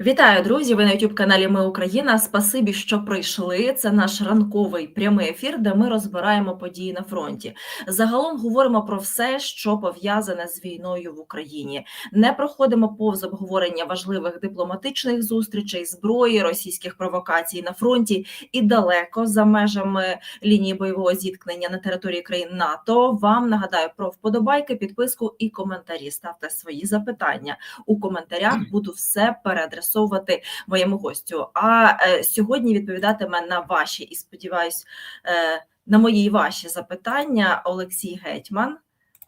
Вітаю, друзі! Ви на youtube каналі Ми Україна. Спасибі, що прийшли. Це наш ранковий прямий ефір, де ми розбираємо події на фронті. Загалом говоримо про все, що пов'язане з війною в Україні. Не проходимо повз обговорення важливих дипломатичних зустрічей, зброї, російських провокацій на фронті і далеко за межами лінії бойового зіткнення на території країн НАТО. Вам нагадаю про вподобайки, підписку і коментарі. Ставте свої запитання у коментарях. Буду все переадресовувати моєму гостю. А е, сьогодні відповідатиме на ваші і сподіваюсь, е, на мої і ваші запитання Олексій Гетьман.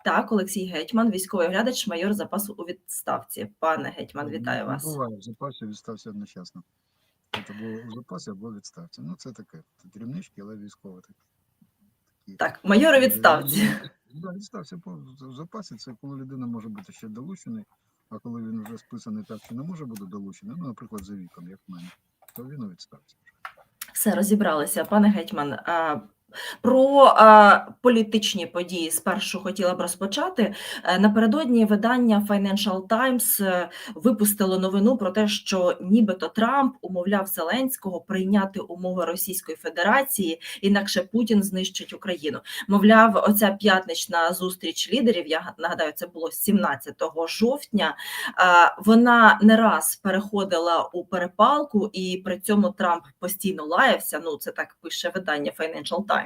Так, Олексій Гетьман, військовий оглядач, майор запасу у відставці. Пане Гетьман, вітаю вас. Буває в запасі, відстався одночасно. Це було в запасі або відставці. Ну, це таке. Дрібнички, але військово таке. Так, майор у відставці. Да, відстався по в запасі. Це коли людина може бути ще долучений, а коли він вже списаний так, що не може бути долучений, ну, наприклад, за віком, як в мене, то він у відставці. Все розібралися, пане гетьман. Про а, політичні події спершу хотіла б розпочати. Е, Напередодні видання Financial Times е, випустило новину про те, що нібито Трамп умовляв Зеленського прийняти умови Російської Федерації, інакше Путін знищить Україну. Мовляв, оця п'ятнична зустріч лідерів. Я нагадаю, це було 17 жовтня. а, Вона не раз переходила у перепалку, і при цьому Трамп постійно лаявся. Ну це так пише видання Financial Times.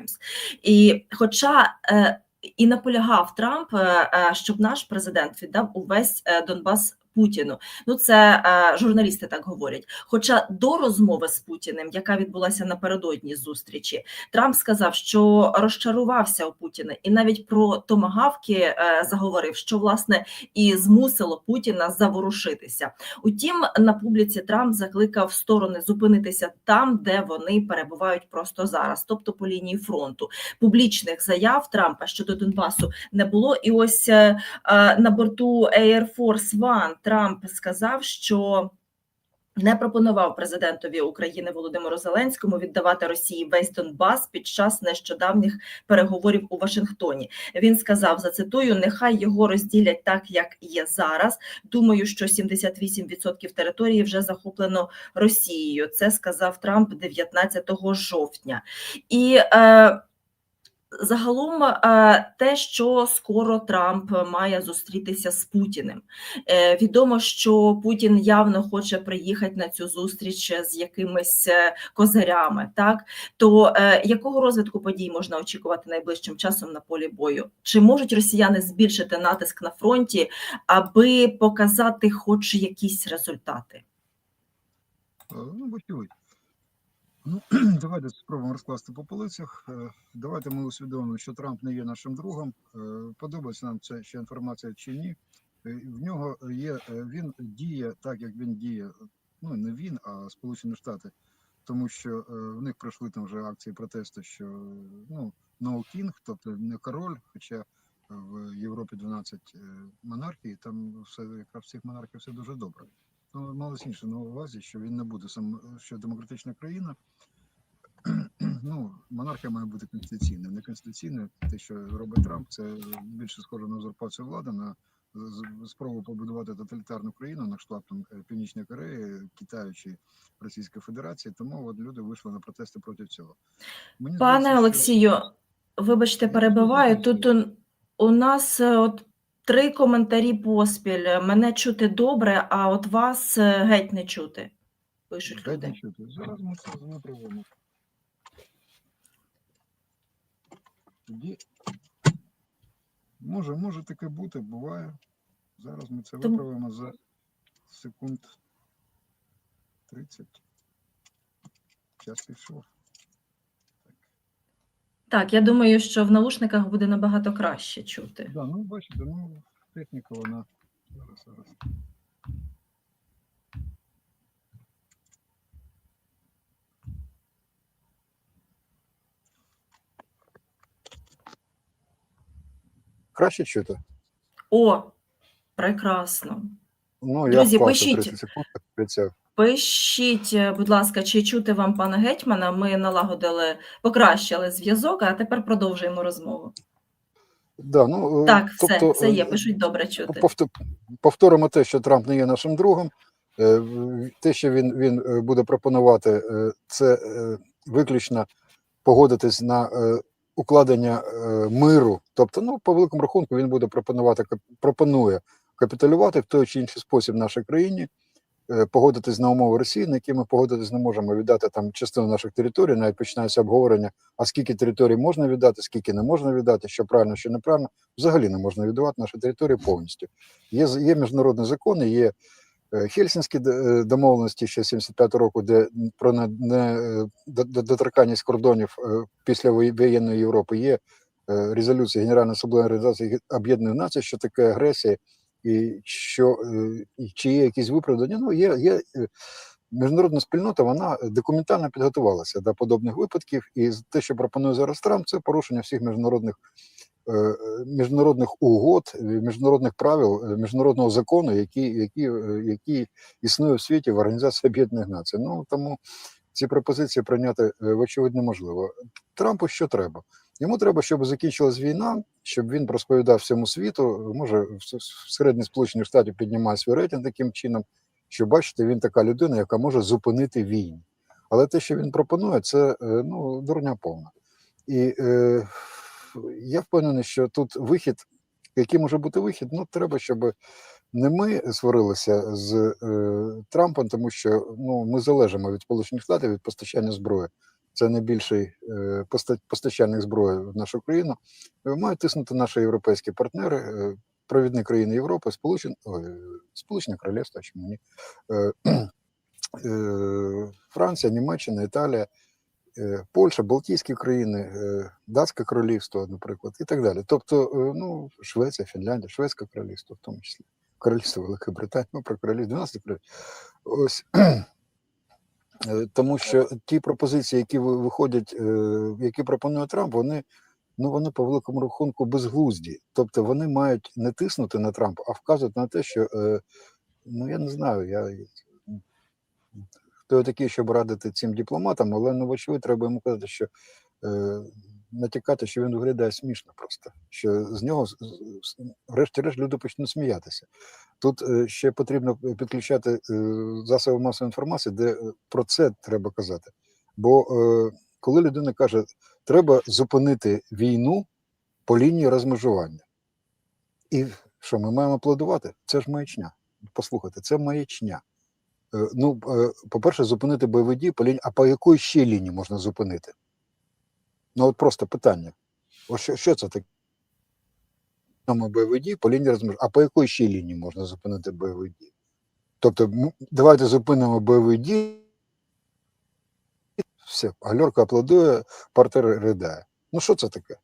І хоча е, і наполягав Трамп, е, е, щоб наш президент віддав увесь Донбас. Путіну, ну це е, журналісти так говорять. Хоча до розмови з Путіним, яка відбулася напередодні зустрічі, Трамп сказав, що розчарувався у Путіна, і навіть про томагавки е, заговорив, що власне і змусило Путіна заворушитися. Утім, на публіці Трамп закликав сторони зупинитися там, де вони перебувають просто зараз, тобто по лінії фронту. Публічних заяв Трампа щодо Донбасу не було. І ось е, е, на борту Air Force One Трамп сказав, що. Не пропонував президентові України Володимиру Зеленському віддавати Росії весь Донбас під час нещодавніх переговорів у Вашингтоні. Він сказав: зацитую: нехай його розділять так, як є зараз. Думаю, що 78% території вже захоплено Росією. Це сказав Трамп 19 жовтня. І е, Загалом е, те, що скоро Трамп має зустрітися з Путіним. Е, Відомо, що Путін явно хоче приїхати на цю зустріч з якимись е, козирями. Так то якого розвитку подій можна очікувати найближчим часом на полі бою? Чи можуть росіяни збільшити натиск на фронті, аби показати хоч якісь результати? Ну. Ну, давайте спробуємо розкласти по полицях. Е, Давайте ми усвідомимо, що Трамп не є нашим другом. Е, Подобається нам ця ще інформація чи ні. Е, В нього є, він діє так, як він діє. Ну, не він, а Сполучені Штати. Тому що в них пройшли там вже акції протесту, що ну, no king, тобто не король, хоча в Європі 12 е, монархій, там все якраз в цих монархів все дуже добре. Ну, малось інше на увазі, що він не буде сам, що демократична країна. Ну, монархія має бути конституційною. Не конституційною, те, що робить Трамп, це більше схоже на узурпацію влади, на спробу побудувати тоталітарну країну на кшталт е, Північної Кореї, Китаю чи Російської Федерації. Тому от люди вийшли на протести проти цього. Мені Пане здається, що- Олексію, вибачте, перебиваю. Тут у, у нас е, от три коментарі поспіль. Мене чути добре, а от вас е, геть не чути. Пишуть люди. чути. Зараз ми це виправимо. Тоді може, може таке бути, буває. Зараз ми це Тому- виправимо за секунд 30. Час пішов. Так, я думаю, що в наушниках буде набагато краще чути. Да, ну бачите, ну техніка вона. Зараз, зараз. Краще чути? О, прекрасно. Ну, Друзі, я вклався пишіть. 30 секунд, обіцяв. Пишіть, е, будь ласка, чи чути вам пана гетьмана? Ми налагодили, покращили зв'язок, а тепер продовжуємо розмову. Да, ну, е, Так, все, тобто, все є. е, Пишуть добре чути. Повторимо те, що Трамп не є нашим другом. Те, що він, він буде пропонувати, це виключно погодитись на укладення миру. Тобто, ну, по великому рахунку, він буде пропонувати, пропонує капітулювати в той чи інший спосіб нашій країні, погодитись на умови Росії, на які ми погодитись не можемо віддати там частину наших територій, навіть починається обговорення, а скільки територій можна віддати, скільки не можна віддати, що правильно, що неправильно. Взагалі не можна віддавати наші території повністю. Є, є міжнародні закони, є е, Хельсінські е, домовленості ще 75 року, де про не, не е, до- до- доторканність кордонів е, після воєнної Європи є е, резолюція Генеральної асамблеї Організації Об'єднаних Націй, що таке агресія, і що е, і чи є якісь виправдання. Ну є, є е, міжнародна спільнота, вона документально підготувалася до подобних випадків, і те, що пропонує зараз Трамп, це порушення всіх міжнародних. е, Міжнародних угод, міжнародних правил, міжнародного закону, які, які, які існує в світі в Організації Об'єднаних Націй. Ну тому ці пропозиції прийняти вочевидь неможливо. Трампу що треба? Йому треба, щоб закінчилась війна, щоб він розповідав всьому світу. Може, в всередині Сполучених Штатів піднімає свій рейтинг таким чином, що бачите, він така людина, яка може зупинити війну. Але те, що він пропонує, це е, ну дурня повна. І е, я впевнений, що тут вихід, який може бути вихід, ну треба, щоб не ми сварилися з е, Трампом, тому що ну ми залежимо від Сполучених Штатів від постачання зброї. Це найбільший е, постачальник зброї в нашу країну. Е, Мають тиснути наші європейські партнери, е, провідні країни Європи, Сполучені, Сполучене Королівство, чому ні, Франція, Німеччина, Італія, Польща, Балтійські країни, Датське королівство, наприклад, і так далі. Тобто, ну, Швеція, Фінляндія, Шведське королівство, в тому числі. Королівство Великої Британії, ну про королівство 12 королівств. Ось тому що ті пропозиції, які ви- виходять, е, які пропонує Трамп, вони ну вони по великому рахунку безглузді. Тобто вони мають не тиснути на Трампа, а вказувати на те, що е, ну я не знаю, я хто я такий, щоб радити цим дипломатам, але ну, вочевидь, треба йому казати, що е, натякати, що він виглядає смішно просто. Що з нього врешті-решт люди почнуть сміятися. Тут е, ще потрібно підключати е, засоби масової інформації, де е, про це треба казати. Бо коли людина каже, треба зупинити війну по лінії розмежування, і що ми маємо аплодувати? Це ж маячня. Послухайте, це маячня. Ну, по-перше, зупинити бойові дії по лінії, а по якої ще лінії можна зупинити? Ну, от просто питання. Ось що, що це таке? Бойові дії по лінії розмежування. А по якої ще лінії можна зупинити бойові дії? Тобто, давайте зупинимо бойові дії. Все, гальорка аплодує, партер ридає. Ну, що це таке?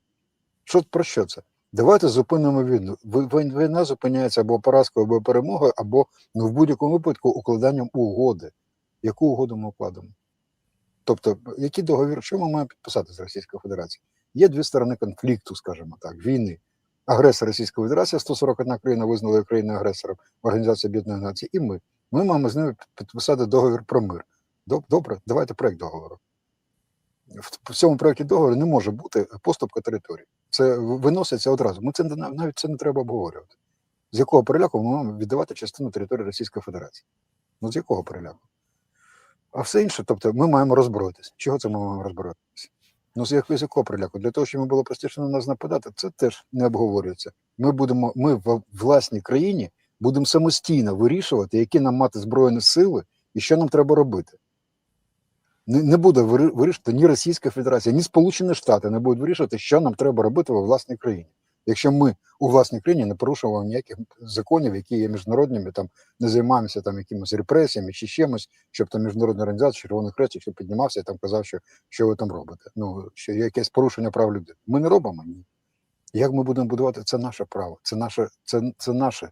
Що, про що це? Давайте зупинимо війну. Війна зупиняється або поразкою, або перемогою, або ну, в будь-якому випадку укладанням угоди. Яку угоду ми укладемо? Тобто, який договір, що ми маємо підписати з Російською Федерацією? Є дві сторони конфлікту, скажімо так, війни. Агресор Російська Федерація, 141 країна визнала Україну агресором в Організації Об'єднаних Націй, і ми. Ми маємо з ними підписати договір про мир. Добре, давайте проект договору. В цьому проєкті договору не може бути поступка території. Це виноситься одразу. Ми це навіть це не треба обговорювати. З якого переляку ми маємо віддавати частину території Російської Федерації? Ну з якого переляку? А все інше, тобто ми маємо роззброїтися. Чого це ми маємо роззброїтися? Ну, з якого, з якого приляку? Для того, щоб було простіше на нас нападати, це теж не обговорюється. Ми будемо, ми в власній країні будемо самостійно вирішувати, які нам мати збройні сили і що нам треба робити. Не, не буде вирішувати ні Російська Федерація, ні Сполучені Штати не будуть вирішувати, що нам треба робити во власній країні. Якщо ми у власній країні не порушуємо ніяких законів, які є міжнародними, там не займаємося там якимось репресіями чи чимось, щоб там міжнародна організація Червоний Хрест, якщо піднімався і там казав, що що ви там робите. Ну що є якесь порушення прав людини. Ми не робимо ні. Як ми будемо будувати, це наше право, це наше, це, це наше,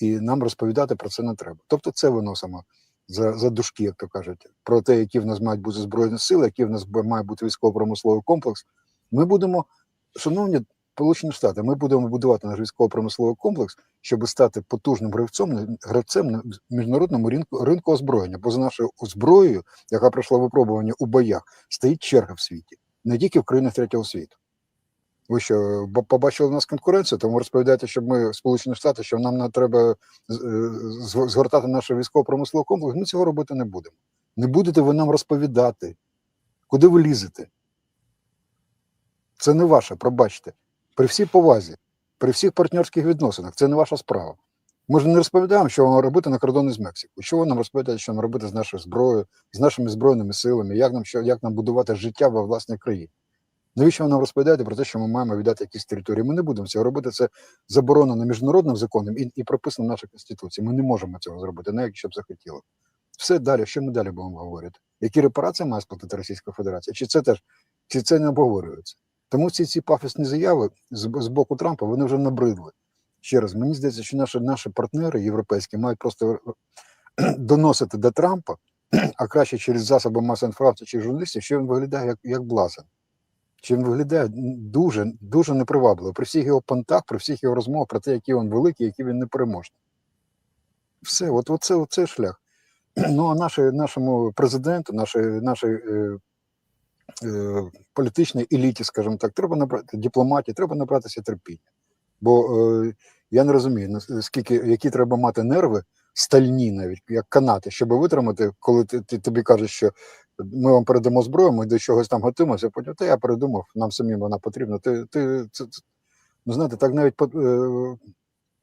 і нам розповідати про це не треба. Тобто, це виносимо за, за дужки, як то кажуть, про те, які в нас мають бути збройні сили, який в нас має бути військово-промисловий комплекс. Ми будемо, шановні Сполучені Штати, ми будемо будувати наш військово-промисловий комплекс, щоб стати потужним гравцем, гравцем на міжнародному ринку, ринку озброєння. Бо за нашою зброєю, яка пройшла випробування у боях, стоїть черга в світі, не тільки в країнах третього світу. Ви що, побачили в нас конкуренцію, тому розповідаєте, що ми Сполучені Штати, що нам на- треба е, згортати наш військово-промисловий комплекс. Ми цього робити не будемо. Не будете ви нам розповідати, куди ви лізете. Це не ваше, пробачте. При всій повазі, при всіх партнерських відносинах, це не ваша справа. Ми ж не розповідаємо, що вам робити на кордоні з Мексикою. Що ви нам розповідаєте, що нам робити з нашою зброєю, з нашими збройними силами, як нам, що, як нам будувати життя во власній країні. Навіщо ви нам розповідаєте про те, що ми маємо віддати якісь території? Ми не будемо цього робити. Це заборонено міжнародним законом і, і прописано в нашій конституції. Ми не можемо цього зробити, навіть якщо б захотіли. Все далі, що ми далі будемо говорити? Які репарації має сплатити Російська Федерація? Чи це теж чи це не обговорюється? Тому ці ці пафосні заяви з, з боку Трампа вони вже набридли. Ще раз, мені здається, що наші, наші партнери європейські мають просто доносити до Трампа, а краще через засоби масової інформації чи журналістів, що він виглядає як, як блазен. Що він виглядає дуже, дуже непривабливо при всіх його понтах, при всіх його розмовах про те, який він великий, який він непереможний. Все, от, от це, це шлях. Ну, а наші, нашому президенту, нашій, нашій е, е, політичній еліті, скажімо так, треба набрати дипломатії, треба набратися терпіння. Бо е, я не розумію, наскільки, які треба мати нерви, стальні навіть, як канати, щоб витримати, коли ти, ти, тобі кажуть, що ми вам передамо зброю, ми до чогось там готуємося, потім та я передумав, нам самим вона потрібна. Ти, ти, це, ну, знаєте, так навіть е,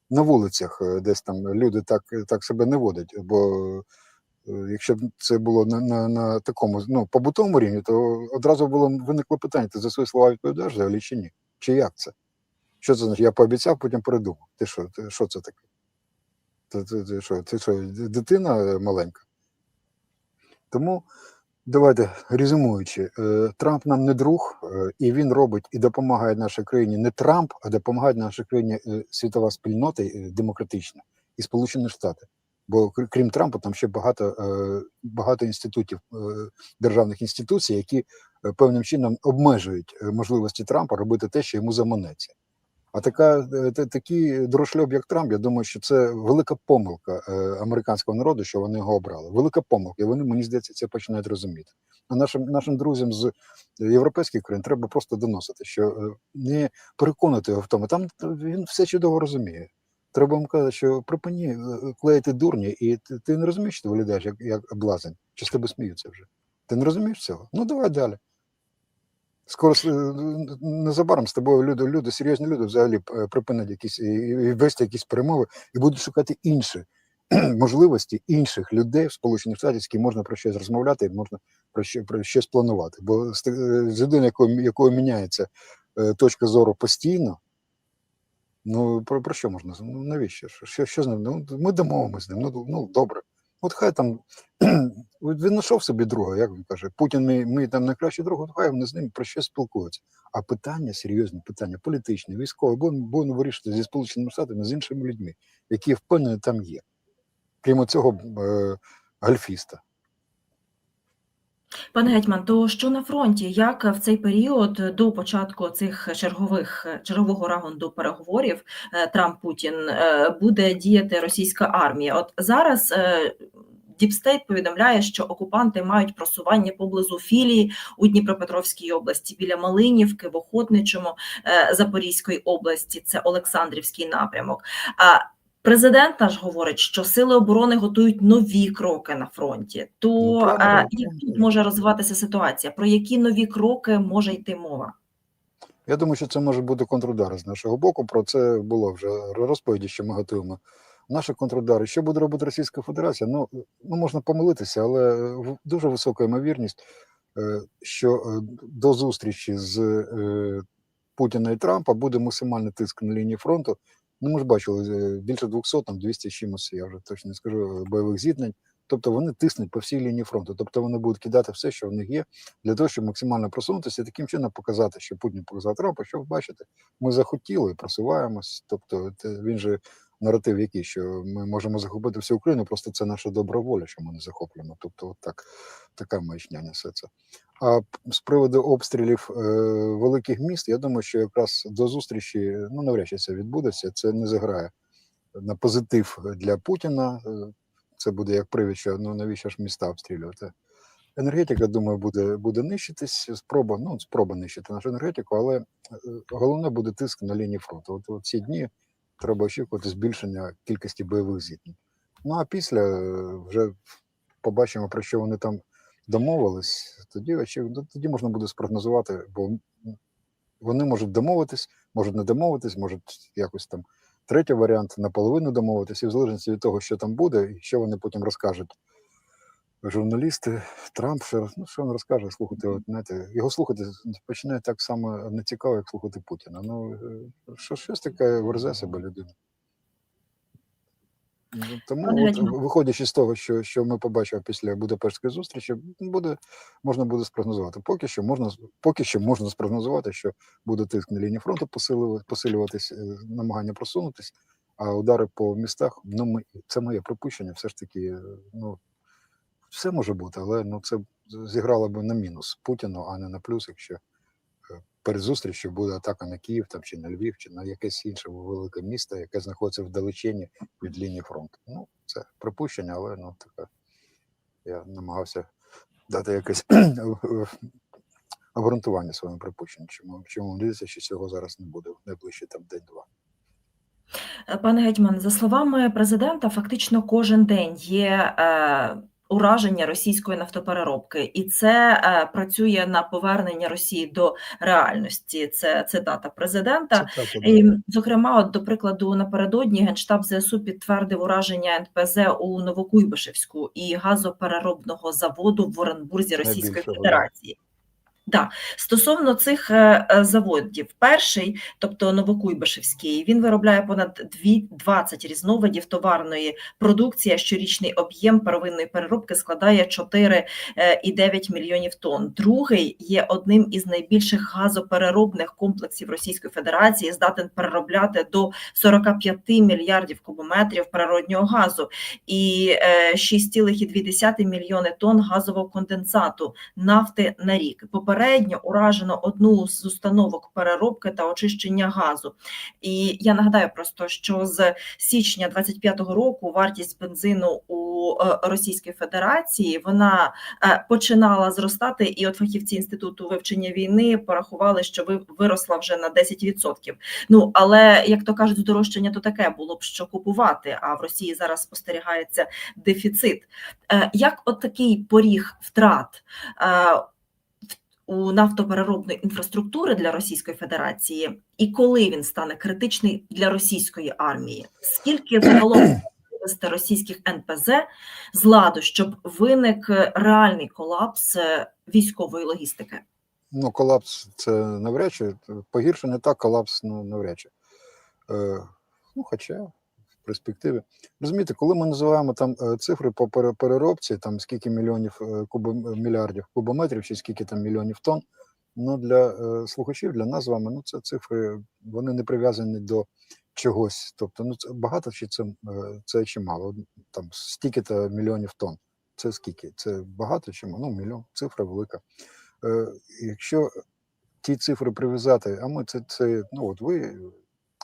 на вулицях е, десь там люди так, так себе не водять, бо е, якщо б це було на, на, на такому ну, побутовому рівні, то одразу було виникло питання, ти за свої слова відповідаєш взагалі чи ні? Чи як це? Що це значить? Я пообіцяв, потім передумав. Ти що, ти, що це таке? Ти, ти, ти, що, ти що, дитина маленька? Тому давайте резюмуючи, е, Трамп нам не друг, е, і він робить і допомагає нашій країні не Трамп, а допомагає нашій країні е, світова спільнота демократична і Сполучені Штати. Бо крім Трампа, там ще багато, е, багато інститутів, е, державних інституцій, які е, певним чином обмежують можливості Трампа робити те, що йому заманеться. А така такий дрошльоб, як Трамп, я думаю, що це велика помилка американського народу, що вони його обрали. Велика помилка, і вони мені здається це починають розуміти. А нашим нашим друзям з європейських країн треба просто доносити, що не переконати його в тому. Там він все чудово розуміє. Треба йому казати, що припини е, клеїти дурні, і ти, ти не розумієш, що ти виглядаєш як, як блазень, чи з тебе сміються вже. Ти не розумієш цього? Ну давай далі. Скоро е, незабаром з тобою люди, люди, серйозні люди взагалі е, припинять якісь і, вести якісь перемови і будуть шукати інші можливості інших людей в Сполучених Штатах, з ким можна про щось розмовляти, можна про, що, про щось планувати. Бо з, людиною, якою, якою міняється е, точка зору постійно, ну про, про що можна? Ну навіщо? Що, що, з ним? Ну, ми домовимося з ним. Ну, ну добре. От хай там він знайшов собі друга, як він каже, Путін мій, мій там найкращий друг, хай вони з ним про що спілкуються. А питання, серйозні питання, політичні, військові, будемо вирішити зі Сполученими Штатами, з іншими людьми, які впевнені там є. Крім цього е, гальфіста. Пане гетьман, то що на фронті? Як в цей період до початку цих чергових чергового раунду переговорів е, Трамп Путін е, буде діяти російська армія? От зараз е, Діпстейт повідомляє, що окупанти мають просування поблизу філії у Дніпропетровській області біля Малинівки, в Охотничому Запорізької області. Це Олександрівський напрямок. А Президент наш говорить, що сили оборони готують нові кроки на фронті. То Ну, а, як тут може розвиватися ситуація? Про які нові кроки може йти мова? Я думаю, що це може бути контрудар з нашого боку. Про це було вже розповіді, що ми готуємо. Наші контрудари. Що буде робити Російська Федерація? Ну, ну можна помилитися, але дуже висока ймовірність, е, що е, до зустрічі з е, Путіна і Трампа буде максимальний тиск на лінії фронту. Ну, ми ж бачили е, більше 200, там 200 з чимось, я вже точно не скажу, бойових зіткнень. Тобто вони тиснуть по всій лінії фронту. Тобто вони будуть кидати все, що в них є, для того, щоб максимально просунутися і таким чином показати, що Путін показав Трампа, що ви бачите, ми захотіли просуваємось. Тобто, він же наратив який, що ми можемо захопити всю Україну, просто це наша добра воля, що ми не захоплюємо. Тобто, от так, така маячня несе це. А з приводу обстрілів е, великих міст, я думаю, що якраз до зустрічі ну навряд чи це відбудеться. Це не заграє на позитив для Путіна. Е, Це буде як привід, що ну навіщо ж міста обстрілювати. енергетика, думаю, буде, буде нищитись. Спроба, ну, спроба нищити нашу енергетику, але е, головне буде тиск на лінії фронту. От, от ці дні треба очікувати збільшення кількості бойових зіткнень. Ну а після е, вже побачимо, про що вони там домовились. Тоді, тоді можна буде спрогнозувати, бо вони можуть домовитись, можуть не домовитись, можуть якось там третій варіант наполовину домовитись, і в залежності від того, що там буде, і що вони потім розкажуть. Журналісти, Трамп, що, ну, що він розкаже, слухати, от, знаєте, його слухати починає так само не цікаво, як слухати Путіна. Ну, е, що щось таке верзе себе людина. Ну, Тому, от, виходячи з того, що, що ми побачили після Будапештської зустрічі, буде, можна буде спрогнозувати. Поки що можна, поки що можна спрогнозувати, що буде тиск на лінії фронту посилювати, посилюватись, е, намагання просунутись, а удари по містах, ну, ми, це моє припущення, все ж таки, е, ну, все може бути, але ну, це зіграло б на мінус Путіну, а не на плюс, якщо е, перед зустрічю буде атака на Київ там, чи на Львів, чи на якесь інше велике місто, яке знаходиться вдалечині від лінії фронту. Ну, це припущення, але ну, таке. Я намагався дати якесь обґрунтування своєму припущенню. Чому, чому дивиться, що цього зараз не буде в найближчий там день-два. Е, Пане гетьман, за словами президента, фактично кожен день є е, ураження російської нафтопереробки, і це е, працює на повернення Росії до реальності. Це цитата президента. Це І, зокрема, от, до прикладу, напередодні Генштаб ЗСУ підтвердив ураження НПЗ у Новокуйбишевську і газопереробного заводу в Оренбурзі Російської. Федерації. Да. Стосовно цих е, е, заводів, перший, тобто Новокуйбишевський, він виробляє понад дві- 20 різновидів товарної продукції. Щорічний об'єм первинної переробки складає 4,9 мільйонів тонн. Другий є одним із найбільших газопереробних комплексів Російської Федерації, здатен переробляти до 45 мільярдів кубометрів природнього газу і е, 6,2 мільйони тонн газового конденсату нафти на рік. Попередньо уражено одну з установок переробки та очищення газу. І я нагадаю просто, що з січня 25-го року вартість бензину у е, Російській Федерації вона е, починала зростати, і от фахівці інституту вивчення війни порахували, що ви- виросла вже на 10%. Ну але як то кажуть, здорожчання то таке було б що купувати. А в Росії зараз спостерігається дефіцит. Е, Як от такий поріг втрат у нафтопереробної інфраструктури для Російської Федерації, і коли він стане критичний для російської армії? Скільки загалом вивести російських НПЗ з ладу, щоб виник реальний колапс е, військової логістики? Ну, колапс це навряд чи. Погіршення так, колапс ну, навряд чи. Е, ну, хоча перспективі. Розумієте, коли ми називаємо там е, цифри по переробці, там скільки мільйонів е, мільярдів кубометрів, чи скільки там мільйонів тонн, ну для е, слухачів, для нас з вами, ну це цифри, вони не прив'язані до чогось. Тобто, ну це багато чи це, це чи мало. Там стільки-то мільйонів тонн. Це скільки? Це багато чи мало? Ну, мільйон, цифра велика. Якщо ті цифри прив'язати, а ми це, це ну от ви,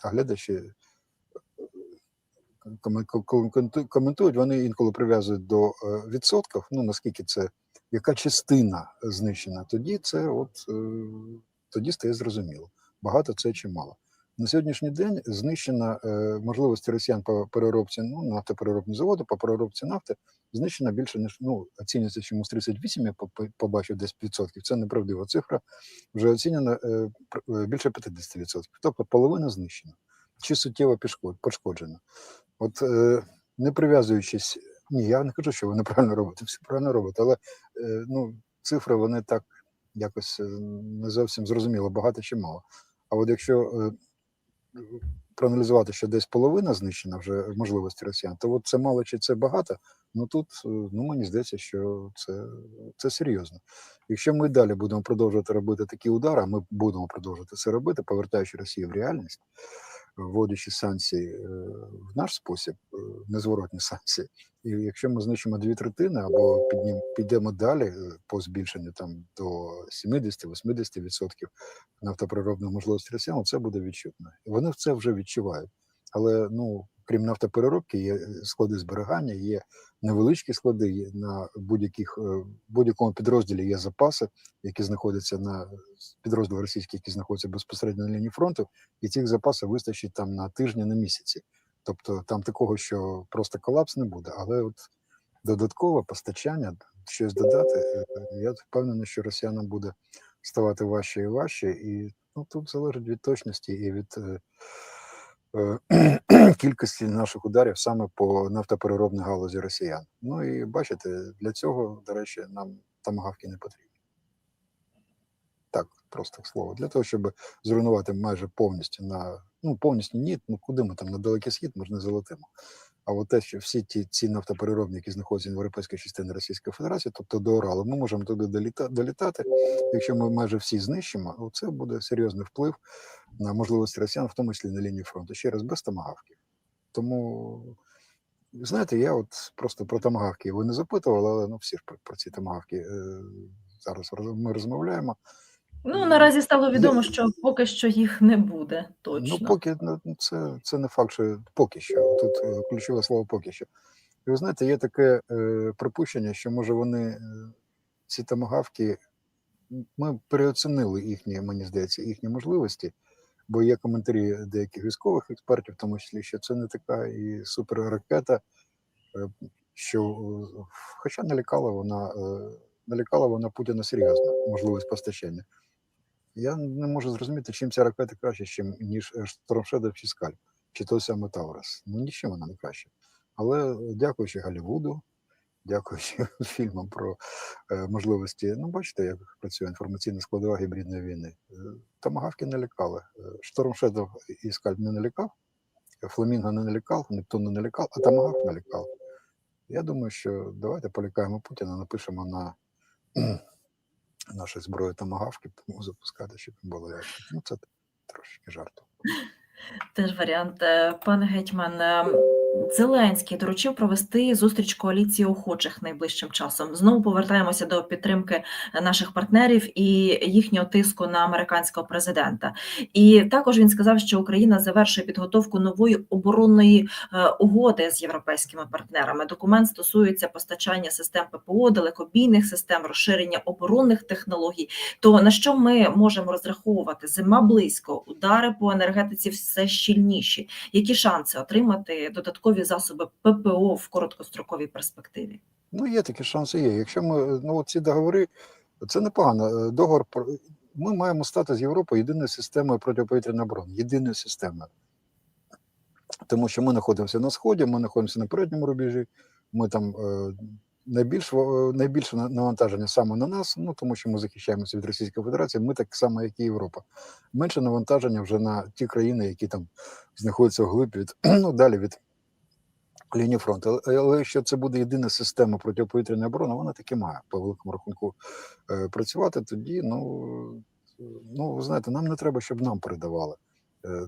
глядачі, коментують, вони інколи прив'язують до е, відсотків, ну наскільки це, яка частина знищена, тоді це от е, тоді стає зрозуміло, багато це чи мало. На сьогоднішній день знищена е, можливості росіян по переробці, ну, нафтопереробні заводи, по переробці нафти знищена більше, ніж ну, оцінюється чомусь 38, я по- по- побачив десь відсотків. Це неправдива цифра. Вже е, більше 50%. Тобто половина знищена чи суттєво пошкоджена. От е, не прив'язуючись, ні, я не кажу, що ви неправильно робите, все правильно робите, але е, ну, цифри вони так якось е, не зовсім зрозуміло, багато чи мало. А от якщо е, проаналізувати, що десь половина знищена вже можливості росіян, то от це мало чи це багато, ну тут е, ну, мені здається, що це, це серйозно. Якщо ми далі будемо продовжувати робити такі удари, ми будемо продовжувати це робити, повертаючи Росію в реальність, вводячи санкції е, в наш спосіб, е, незворотні санкції, і якщо ми знищимо дві третини або піднім, підемо далі е, по збільшенню там до 70-80% нафтопереробних можливості росіян, це буде відчутно. Вони це вже відчувають. Але ну крім нафтопереробки, є склади зберігання, є невеличкі склади, на будь-яких е, будь-якому підрозділі є запаси, які знаходяться на підрозділи російські, які знаходяться безпосередньо на лінії фронту, і цих запасів вистачить там на тижні, на місяці. Тобто там такого, що просто колапс не буде, але от додаткове постачання, щось додати, е, я впевнений, що росіянам буде ставати важче і важче, і ну, тут залежить від точності і від е, кількості наших ударів саме по нафтопереробній галузі росіян. Ну і бачите, для цього, до речі, нам тамагавки не потрібні. Так, просто слово. Для того, щоб зруйнувати майже повністю на ну повністю ні, ну куди ми там на далекий схід, ми ж не залетимо. А от те, що всі ті ці нафтопереробні, які знаходяться в європейській частині Російської Федерації, тобто до Уралу, ми можемо туди доліта, долітати. Якщо ми майже всі знищимо, це буде серйозний вплив на можливості росіян, в тому числі на лінії фронту. Ще раз без тамагавків. Тому знаєте, я от просто про тамагавки ви не запитували, але ну всі ж про, про ці тамагавки е, зараз ми розмовляємо. Ну, наразі стало відомо, що поки що їх не буде точно. Ну, поки ну, це, це не факт, що поки що. Тут е, ключове слово поки що. І ви знаєте, є таке е, припущення, що може вони е, ці тамагавки, ми переоцінили їхні, мені здається, їхні можливості, бо є коментарі деяких військових експертів, в тому числі, що це не така і суперракета, е, що, е, хоча налякала вона, е, налякала вона Путіна серйозно, можливість постачання. Я не можу зрозуміти, чим ця ракета краще, ніж Shadow чи Скальп, чи той самий Таурус. Ну нічим вона не краще. Але е, дякуючи Голлівуду, дякуючи фільмам про е, можливості, ну бачите, як працює інформаційна складова гібридної війни. Е, Тамагавки не лякали. Shadow і Скальп не налякав, Фламінго не налякав, Нептун не налякав, а Тамагавк налякав. Я думаю, що давайте полякаємо Путіна, напишемо на наші зброї тамагавки, тому запускати, щоб їм було легше. Ну, це трошки жарту. Теж варіант. Е, Пане гетьман, е, Зеленський доручив провести зустріч коаліції охочих найближчим часом. Знову повертаємося до підтримки наших партнерів і їхнього тиску на американського президента. І також він сказав, що Україна завершує підготовку нової оборонної е, угоди з європейськими партнерами. Документ стосується постачання систем ППО, далекобійних систем, розширення оборонних технологій. То на що ми можемо розраховувати? Зима близько, удари по енергетиці все щільніші. Які шанси отримати додаткові засоби ППО в короткостроковій перспективі? Ну, є такі шанси, є. Якщо ми ну ці договори, це непогано. Е, Договор ми маємо стати з Європою єдиною системою протиповітряної оборони, єдиною системою. Тому що ми знаходимося на сході, ми знаходимося на передньому рубежі. Ми там е, найбільш е, найбільше навантаження саме на нас, ну тому що ми захищаємося від Російської Федерації. Ми так само, як і Європа. Менше навантаження вже на ті країни, які там знаходяться вглиб від ну далі від лінії фронту. Але, що це буде єдина система протиповітряної оборони, вона таки має по великому рахунку е, працювати. Тоді, ну, е, ну ви знаєте, нам не треба, щоб нам передавали е,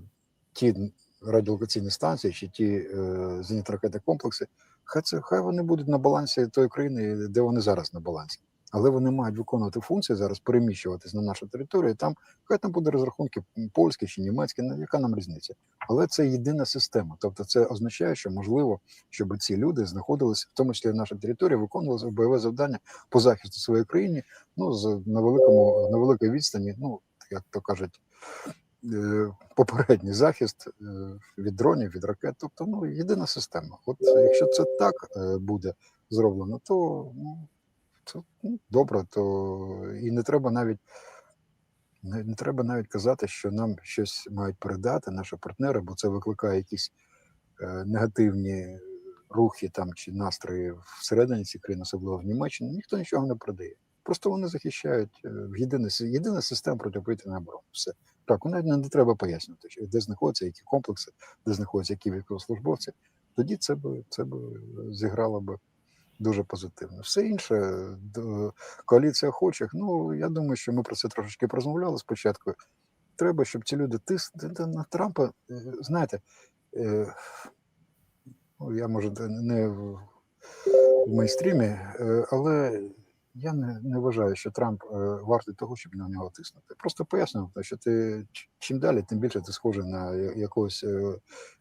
ті радіолокаційні станції чи ті е, зенітно-ракетні комплекси. Хай це хай вони будуть на балансі тої країни, де вони зараз на балансі. Але вони мають виконувати функції зараз, переміщуватись на нашу територію. Там хай там буде розрахунки польські чи німецькі, ну, яка нам різниця? Але це єдина система. Тобто, це означає, що можливо, щоб ці люди знаходилися, в тому числі на нашій території, виконували бойове завдання по захисту своєї країни, ну з на великому на великій відстані, ну як то кажуть. е, Попередній захист е, від дронів, від ракет, тобто ну єдина система. От якщо це так е, буде зроблено, то ну ну, добре, то і не треба навіть не, треба навіть казати, що нам щось мають передати наші партнери, бо це викликає якісь е, негативні рухи там чи настрої всередині цих країн, особливо в Німеччині. Ніхто нічого не продає. Просто вони захищають е, в єдина система протиповітряної оборони. Все так, навіть не, треба пояснювати, де знаходяться які комплекси, де знаходяться які військовослужбовці. Тоді це би це би зіграло би дуже позитивно. Все інше, коаліція охочих. Ну я думаю, що ми про це трошечки порозмовляли спочатку. Треба, щоб ці люди тиснули на Трампа. е, Знаєте, е, ну, я може не в мейнстрімі, е, але я не, не вважаю, що Трамп е, вартий того, щоб на нього тиснути. Просто пояснюю, що ти чим далі, тим більше ти схожий на якогось е,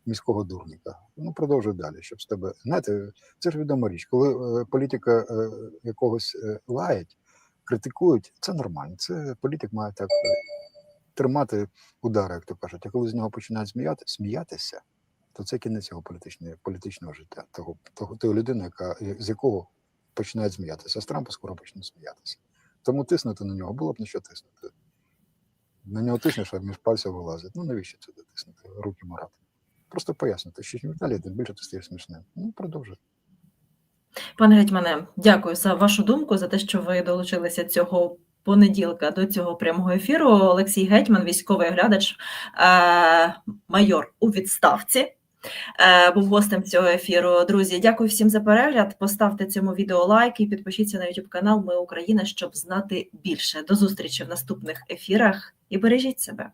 міського дурника. Ну, продовжуй далі, щоб з тебе. Знаєте, це ж відома річ. Коли е, політика якогось лаять, критикують, це нормально. Це політик має так тримати удари, як то кажуть. А коли з нього починають сміяти, сміятися, то це кінець його політичного, політичного життя, того, того, тої людини, яка, з якого починають сміятися. З Трампа скоро почнуть сміятися. Тому тиснути на нього було б на що тиснути. На нього тиснеш, а між пальців вилазить. Ну навіщо це тиснути, руки марати? Просто пояснити, що далі, тим більше ти стаєш смішним. Ну, продовжуй. Пане гетьмане, дякую за вашу думку, за те, що ви долучилися цього понеділка до цього прямого ефіру. Олексій Гетьман, військовий оглядач, е, майор у відставці. Е, Був гостем цього ефіру. Друзі, дякую всім за перегляд. Поставте цьому відео лайк і підпишіться на YouTube канал Ми Україна, щоб знати більше. До зустрічі в наступних ефірах і бережіть себе.